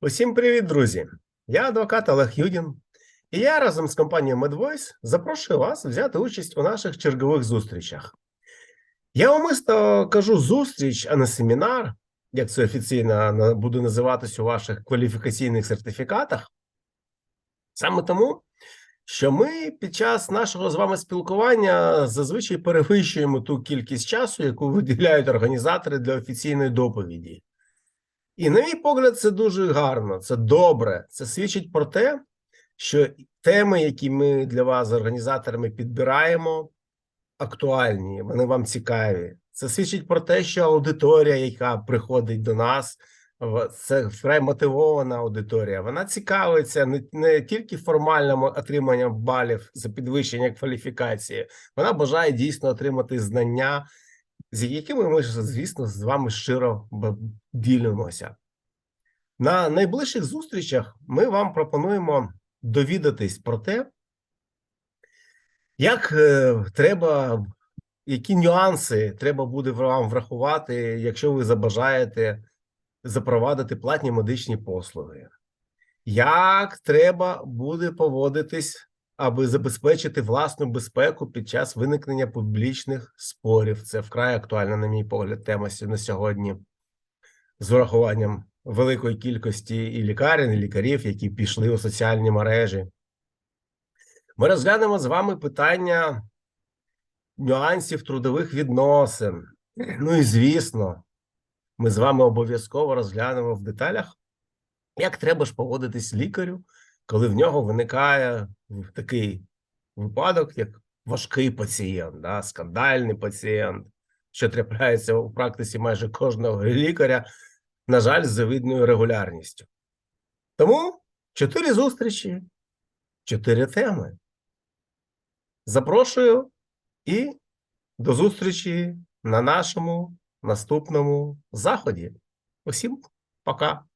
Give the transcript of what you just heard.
Усім привіт, друзі! Я адвокат Олег Юдін, і я разом з компанією MedVoice запрошую вас взяти участь у наших чергових зустрічах. Я умисно кажу зустріч, а не семінар, як це офіційно буде називатись у ваших кваліфікаційних сертифікатах. Саме тому, що ми під час нашого з вами спілкування зазвичай перевищуємо ту кількість часу, яку виділяють організатори для офіційної доповіді. І, на мій погляд, це дуже гарно, це добре. Це свідчить про те, що теми, які ми для вас організаторами підбираємо, актуальні, вони вам цікаві. Це свідчить про те, що аудиторія, яка приходить до нас, це вкрай мотивована аудиторія. Вона цікавиться не, не тільки формальним отриманням балів за підвищення кваліфікації, вона бажає дійсно отримати знання, з якими ми звісно, з вами щиро ділимося. На найближчих зустрічах ми вам пропонуємо довідатись про те, як е, треба, які нюанси треба буде вам врахувати, якщо ви забажаєте запровадити платні медичні послуги. Як треба буде поводитись, аби забезпечити власну безпеку під час виникнення публічних спорів? Це вкрай актуальна, на мій погляд, тема на сьогодні з урахуванням великої кількості і лікарень, і лікарів, які пішли у соціальні мережі. Ми розглянемо з вами питання нюансів трудових відносин. Ну і звісно, ми з вами обов'язково розглянемо в деталях, як треба ж поводитись лікарю, коли в нього виникає такий випадок, як важкий пацієнт, да, скандальний пацієнт, що трапляється у практиці майже кожного лікаря, на жаль, з завидною регулярністю. Тому чотири зустрічі, чотири теми. Запрошую і до зустрічі на нашому наступному заході. Усім пока.